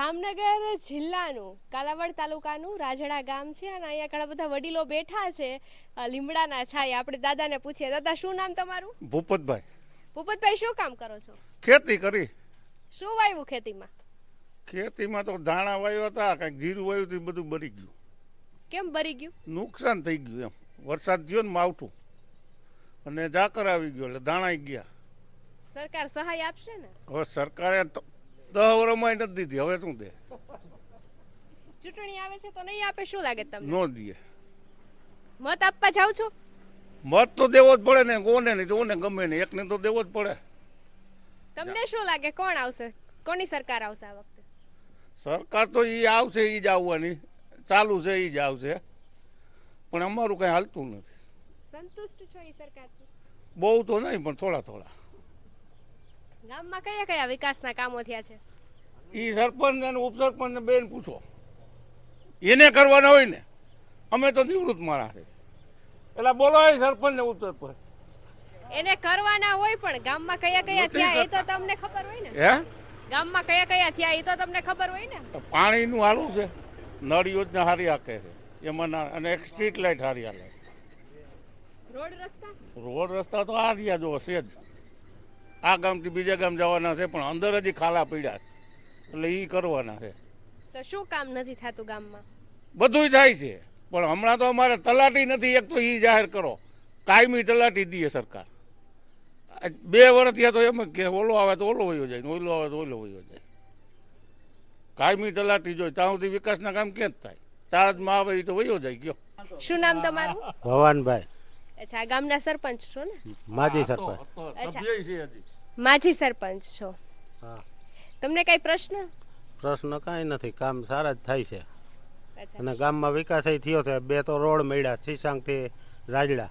જામનગર જિલ્લાનું કાલાવડ તાલુકાનું રાજડા ગામ છે અને અહીંયા ઘણા બધા વડીલો બેઠા છે લીમડાના છાય. આપણે દાદાને પૂછીએ દાદા શું નામ તમારું? ભૂપતભાઈ. ભૂપતભાઈ શું કામ કરો છો? ખેતી કરી. શું વાવ્યું ખેતીમાં? ખેતીમાં તો ધાણા વાવ્યા હતા કાંઈક જીરું વાવ્યું હતું બધું બરી ગયું. કેમ ભરી ગયું? નુકસાન થઈ ગયું એમ. વરસાદ થયો ને માવઠું. અને ઝાકર આવી ગયો એટલે ધાણા ગયા. સરકાર સહાય આપશે ને? હવે સરકારે દહ વર્ષમાં નથી દીધી. હવે શું દે? ચૂંટણી આવે છે તો નહીં આપે? શું લાગે તમને? નો દે. મત આપવા જાવ છો? મત તો દેવો જ પડે ને. કોને નહીં? તો ઓને ગમે નહીં? એકને તો દેવો જ પડે. તમને શું લાગે? કોણ આવશે? કોની સરકાર આવશે આ વખતે? સરકાર તો એ આવશે એ જ આવવાની. ચાલુ છે એ જ આવશે. પણ અમારું કંઈ હાલતું નથી. સંતુષ્ટ છો એ સરકાર? બહુ તો નહીં પણ થોડા થોડા. ગામમાં કયા કયા વિકાસના કામો થયા છે? એ સરપંચ અને ઉપસરપંચ બેન પૂછો. એને કરવાના હોય ને અમે તો નિવૃત્ત મારા છે. એટલે બોલો એ સરપંચ ને ઉપસરપંચ. એને કરવાના હોય પણ ગામમાં કયા કયા થયા એ તો તમને ખબર હોય ને? હે? ગામમાં કયા કયા થયા એ તો તમને ખબર હોય ને? પાણીનું હાલું છે. નળ યોજના હારી આકે છે. એમાં અને એક સ્ટ્રીટ લાઇટ હારી હાલે રોડ રસ્તા? રોડ રસ્તા તો આ રહ્યા જો છે જ. આ ગામથી બીજા ગામ જવાના છે પણ અંદર જ ખાલા પીડ્યા છે. એટલે એ કરવાના છે. તો શું કામ નથી થતું ગામમાં? બધું થાય છે પણ હમણાં તો અમારે તલાટી નથી એક તો એ જાહેર કરો. કાયમી તલાટી દઈએ સરકાર. બે વર્ષ થયા તો એમ કે ઓલો આવે તો ઓલો વયો જાય ઓલો આવે તો ઓલો વયો જાય. કાયમી તલાટી જોઈએ ત્યાં સુધી વિકાસના કામ ક્યાં જ થાય? ચાર્જમાં આવે એ તો વયો જાય ગયો શું નામ તમારું? ભવાનભાઈ. અચ્છા ગામના સરપંચ છો ને? માજી સરપંચ. અચ્છા. માજી સરપંચ છો. હા. તમને કઈ પ્રશ્ન? પ્રશ્ન કાંઈ નથી કામ સારા જ થાય છે. અને ગામમાં વિકાસ થયો છે બે તો રોડ મળ્યા સીસાંગથી રાજડા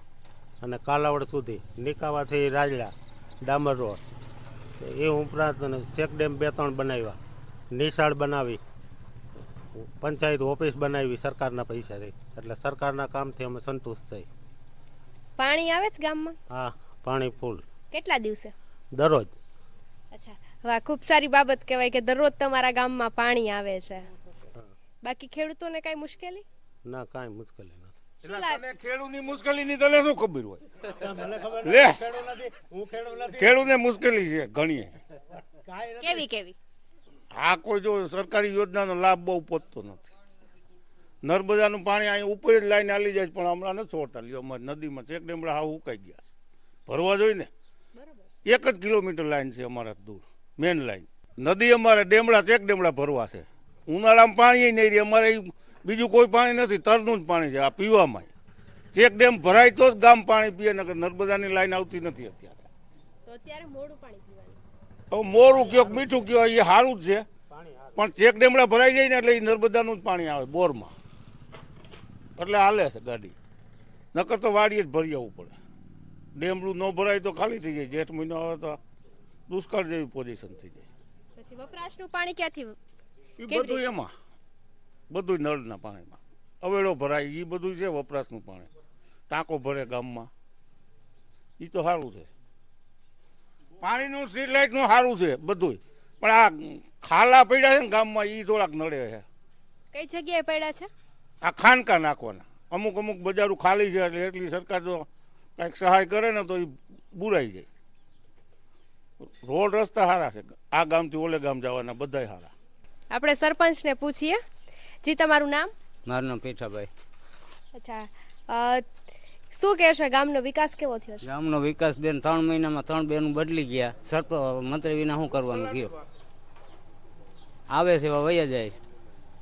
અને કાલાવડ સુધી નિકાવાથી રાજડા ડામર રોડ. એ ઉપરાંત ચેક ડેમ બે ત્રણ બનાવ્યા નિશાળ બનાવી પંચાયત ઓફિસ બનાવી સરકારના પૈસાથી એટલે સરકારના કામથી અમે સંતુષ્ટ થઈ. પાણી આવે છે ગામમાં? હા પાણી ફૂલ. કેટલા દિવસે? દરરોજ. અચ્છા. વાહ ખૂબ સારી બાબત કહેવાય કે દરરોજ તમારા ગામમાં પાણી આવે છે. બાકી ખેડૂતોને કાંઈ મુશ્કેલી? ના કાંઈ મુશ્કેલી નથી. ખેડૂતની મુશ્કેલીની તને શું ખબર હોય? લે. ખેડૂતને મુશ્કેલી છે ઘણી કેવી કેવી? આ કોઈ જો સરકારી યોજનાનો લાભ બહુ પહોંચતો નથી. નર્મદાનું પાણી અહીં ઉપર જ લાઈને આલી જાય પણ હમણાં નથી છોડતા. લ્યો અમારી નદીમાં ચેક ડેમડા હા ઉકાઈ ગયા ભરવા જોઈએ ને. એક જ કિલોમીટર લાઈન છે અમારા દૂર મેન લાઈન નદી અમારે ડેમડા ચેક ડેમડા ભરવા છે. ઉનાળામાં પાણી નહીં રહે અમારે બીજું કોઈ પાણી નથી તરનું જ પાણી છે આ પીવામાં ચેક ડેમ ભરાય તો જ ગામ પાણી પીએ નકર નર્મદાની લાઈન આવતી નથી અત્યારે. તો અત્યારે મોડું પાણી પીવાનું હવે મોરું કયો મીઠું કયો એ સારું જ છે. પણ ચેક ડેમડા ભરાઈ જાય ને એટલે એ નર્મદાનું જ પાણી આવે બોરમાં. એટલે હાલે છે ગાડી. નકર તો વાડીએ જ ભરી આવવું પડે. ડેમડું ન ભરાય તો ખાલી થઈ જાય. જેઠ મહિનો આવે તો દુષ્કાળ જેવી પોઝિશન થઈ જાય. પછી વપરાશનું પાણી ક્યાંથી એ બધું એમાં. બધું નળના પાણીમાં. અવેડો ભરાય. એ બધું છે વપરાશનું પાણી. ટાંકો ભરે ગામમાં. એ તો સારું છે. પાણીનું સ્ટ્રીટ લાઇટનું સારું છે બધું પણ આ ખાલા પડ્યા છે ને ગામમાં એ થોડાક નડે છે. કઈ જગ્યાએ પડ્યા છે? આ ખાનકા નાખવાના. અમુક અમુક બજારો ખાલી છે એટલે એટલી સરકાર જો કાંઈક સહાય કરે ને તો એ બુરાઈ જાય. રોડ રસ્તા સારા છે. આ ગામથી ઓલે ગામ જવાના બધાય સારા આપણે સરપંચને પૂછીએ. જી તમારું નામ? મારું નામ પીઠાભાઈ. અચ્છા. શું કહે છે ગામનો વિકાસ કેવો થયો છે? ગામનો વિકાસ બેન ત્રણ મહિનામાં ત્રણ બેન બદલી ગયા. સરપ મંત્રી વિના શું કરવાનું ગયો આવે છે એવા વયા જાય. છે.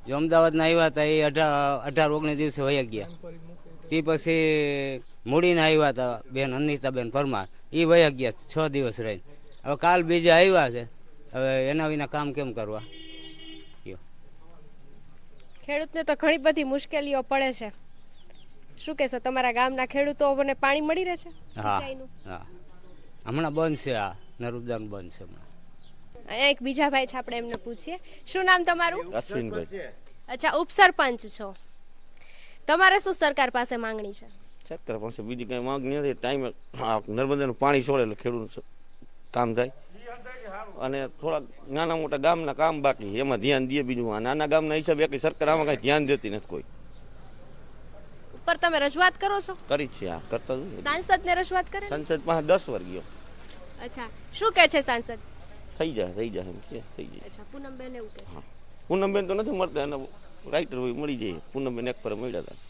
જો અમદાવાદના આવ્યા હતા એ અઢાર અઢાર ઓગણીસ દિવસે વયા ગયા. તે પછી મૂડીને આવ્યા હતા બેન અનિતાબેન પરમાર. એ વયા ગયા છ દિવસ રહી હવે કાલ બીજા આવ્યા છે. હવે એના વિના કામ કેમ કરવા? ખેડૂતને તો ઘણી બધી મુશ્કેલીઓ પડે છે. શું કહેશો તમારા ગામના ખેડૂતોને પાણી મળી રહે છે? હા હા. હમણાં બંધ છે આ. નરુદાનું બંધ છે હમણાં. અહીંયા એક બીજા ભાઈ છે આપણે એમને પૂછીએ. શું નામ તમારું? અશ્વિનભાઈ. અચ્છા ઉપસરપંચ છો. તમારે શું સરકાર પાસે માંગણી છે? સરકાર પાસે બીજી કઈ માગ નથી. ટાઈમે નર્મદાનું પાણી છોડે એટલે ખેડૂત કામ થાય. અને થોડાક નાના મોટા ગામના કામ બાકી. એમાં ધ્યાન દે બીજું. આ નાના ગામના હિસાબે કે સરકાર આમાં કઈ ધ્યાન દેતી નથી કોઈ. ઉપર તમે રજૂઆત કરો છો? કરી છે આ કરતા જ હોય. સાંસદને રજૂઆત કરે સંસદ પાસે દસ વાર ગયો અચ્છા. શું કહે છે સાંસદ? થઈ જાય થઈ જાય એમ કે થઈ જાય. અચ્છા પૂનમબેન એવું કહે છે. પૂનમબેન તો નથી મળતા. એને રાઇટર હોય મળી જાય. પૂનમબેન એક પર મળ્યા હતા.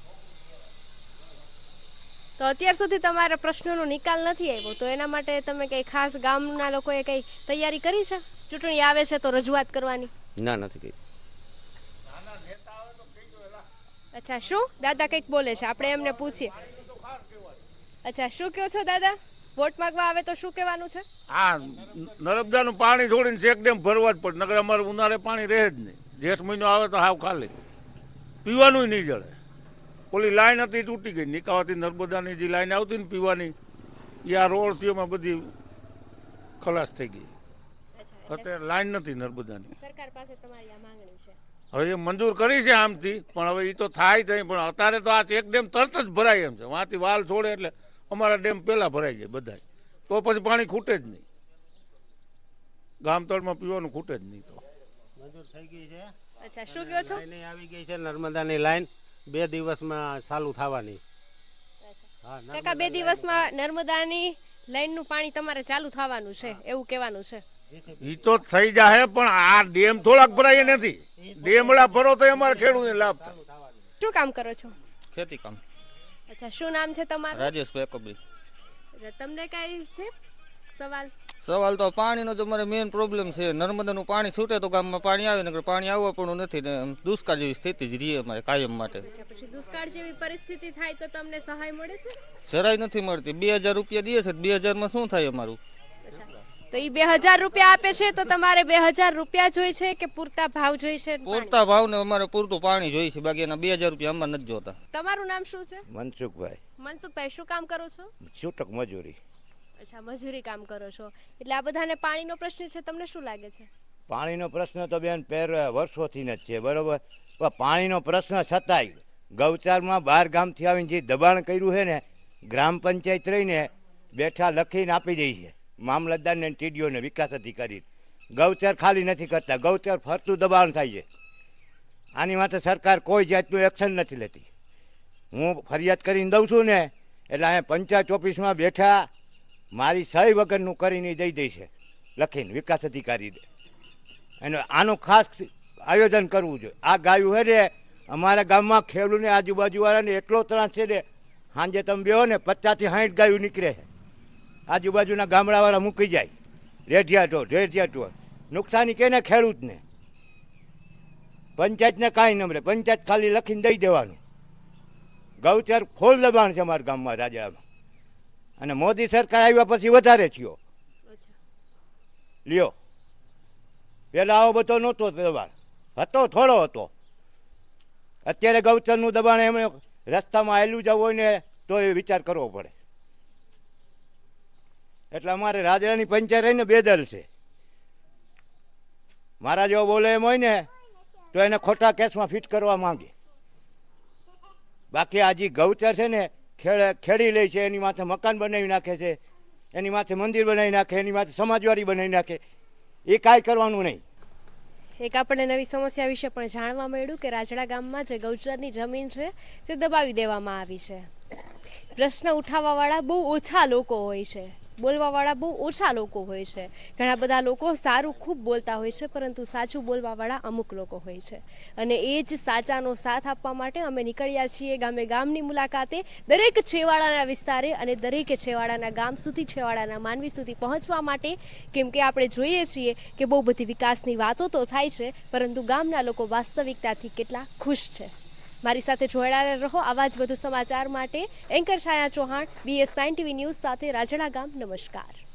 તો અત્યાર સુધી તમારા પ્રશ્નોનો નિકાલ નથી આવ્યો. તો એના માટે તમે કંઈ ખાસ ગામના લોકોએ કંઈ તૈયારી કરી છે? ચૂંટણી આવે છે તો રજૂઆત કરવાની. ના નથી કરી. અચ્છા શું? દાદા કંઈક બોલે છે. આપણે એમને પૂછીએ. અચ્છા શું કહો છો દાદા? વોટ માંગવા આવે તો શું કહેવાનું છે? આ નર્મદાનું પાણી છોડીને ચેક ડેમ ભરવા જ પડે. નગર અમારે ઉનાળે પાણી રહે જ નહીં. જેઠ મહિનો આવે તો હાવ ખાલી. પીવાનું નહીં જળે. ઓલી લાઈન હતી તૂટી ગઈ. નિકાવાથી નર્મદાની જે લાઈન આવતી ને પીવાની એ આ રોડથી એમાં બધી ખલાસ થઈ ગઈ. અત્યારે લાઈન નથી નર્મદાની. સરકાર પાસે તમારી આ માંગણી છે. હવે એ મંજૂર કરી છે આમથી પણ હવે એ તો થાય થઈ પણ અત્યારે તો આ એક ડેમ તરત જ ભરાય એમ છે. વાંથી વાલ છોડે એટલે અમારા ડેમ પહેલાં ભરાઈ જાય બધાય. તો પછી પાણી ખૂટે જ નહીં. ગામતળમાં પીવાનું ખૂટે જ નહીં તો. મંજૂર થઈ ગઈ છે. અચ્છા શું કહો છો? આવી ગઈ છે નર્મદાની લાઈન. બે દિવસમાં ચાલુ થવાની. કાકા બે દિવસમાં નર્મદાની લાઈનનું પાણી તમારે ચાલુ થવાનું છે એવું કહેવાનું છે? એ તો થઈ જાય પણ આ ડેમ થોડાક ભરાય નથી. ડેમડા ભરો તો અમારે ખેડૂતને લાભ થાય. શું કામ કરો છો? ખેતી કામ. અચ્છા શું નામ છે તમારું? રાજેશભાઈ કબરી તમને કઈ છે? સવાલ? સવાલ તો પાણીનો તો મારે મેઇન પ્રોબ્લેમ છે. નર્મદાનું પાણી છૂટે તો ગામમાં પાણી આવે ને પાણી આવવા પણ નથી ને દુષ્કાળ જેવી સ્થિતિ જ રહી અમારે કાયમ માટે. દુષ્કાળ જેવી પરિસ્થિતિ થાય તો તમને સહાય મળે છે? જરાય નથી મળતી. બે હજાર રૂપિયા દે છે બે હજારમાં શું થાય અમારું? તો એ બે હજાર રૂપિયા આપે છે તો તમારે બે હજાર રૂપિયા જોઈ છે કે પૂરતા ભાવ જોઈ છે? પૂરતા ભાવને અમારે પૂરતું પાણી જોઈ છે બાકી એના બે હજાર રૂપિયા અમારે નથી જોતા. તમારું નામ શું છે? મનસુખભાઈ. મનસુખભાઈ શું કામ કરો છો? છૂટક મજૂરી. અચ્છા, મજૂરી કામ કરો છો. એટલે આ બધાને પાણીનો પ્રશ્ન છે, તમને શું લાગે છે? પાણીનો પ્રશ્ન તો બેન પહેર વર્ષોથી જ છે, બરોબર? પણ પાણીનો પ્રશ્ન છતાંય ગૌચારમાં બાર ગામથી આવીને જે દબાણ કર્યું છે ને, ગ્રામ પંચાયત રહીને બેઠા લખીને આપી દે છે. મામલતદારને ટીડીઓને વિકાસ અધિકારી ગૌચર ખાલી નથી કરતા, ગૌચર ફરતું દબાણ થાય છે. આની માટે સરકાર કોઈ જાતનું એક્શન નથી લેતી. હું ફરિયાદ કરીને દઉં છું ને, એટલે અહીંયા પંચાયત ઓફિસમાં બેઠા મારી સહી વગરનું કરીને દઈ દે છે. લખીને વિકાસ અધિકારીને અને આનું ખાસ આયોજન કરવું જોઈએ. આ ગાયું હે ને, અમારા ગામમાં ખેડૂતને આજુબાજુવાળાને એટલો ત્રાસ છે ને સાંજે તમે બેહો ને, પચાસથી સાઠ ગાયું નીકળે છે. આજુબાજુના ગામડાવાળા મૂકી જાય. રેઢિયા ઢોર રેઢિયા ઢોર. નુકસાની કેને ખેડૂતને? પંચાયતને કાંઈ ન મળે. પંચાયત ખાલી લખીને દઈ દેવાનું. ગૌચર ખોલ દબાણ છે અમારા ગામમાં રાજડામાં અને મોદી સરકાર આવ્યા પછી વધારે થયો. લ્યો. પેલા આવો બધો નહોતો દબાણ. હતો થોડો હતો. અત્યારે ગૌચરનું દબાણ એમણે રસ્તામાં આવેલું જવું હોય ને તો એ વિચાર કરવો પડે. એટલે અમારે રાજાની પંચાયત રહીને બેદલ છે. મારા જેવો બોલે એમ હોય ને તો એને ખોટા કેસમાં ફિટ કરવા માંગે. બાકી આ જે ગૌચર છે ને ખેડે ખેડી લે છે, એની માથે મકાન બનાવી નાખે છે, એની માથે મંદિર બનાવી નાખે, એની માથે સમાજવાડી બનાવી નાખે. એ કાંઈ કરવાનું નહીં. એક આપણને નવી સમસ્યા વિશે પણ જાણવા મળ્યું કે રાજડા ગામમાં જે ગૌચરની જમીન છે, તે દબાવી દેવામાં આવી છે. પ્રશ્ન ઉઠાવવાવાળા બહુ ઓછા લોકો હોય છે. બોલવાવાળા બહુ ઓછા લોકો હોય છે. ઘણા બધા લોકો સારું ખૂબ બોલતા હોય છે, પરંતુ સાચું બોલવાવાળા અમુક લોકો હોય છે. અને એ જ સાચાનો સાથ આપવા માટે અમે નીકળ્યા છીએ ગામે ગામની મુલાકાતે દરેક છેવાડાના વિસ્તારે અને દરેક છેવાડાના ગામ સુધી, છેવાડાના માનવી સુધી પહોંચવા માટે. કેમ કે આપણે જોઈએ છીએ કે બહુ બધી વિકાસની વાતો તો થાય છે, પરંતુ ગામના લોકો વાસ્તવિકતાથી કેટલા ખુશ છે. મારી સાથે જોડાયેલા રહો. આવા જ વધુ સમાચાર માટે anchor Chhaya Chauhan BS nine TV news સાથે રાજડા ગામ. નમસ્કાર.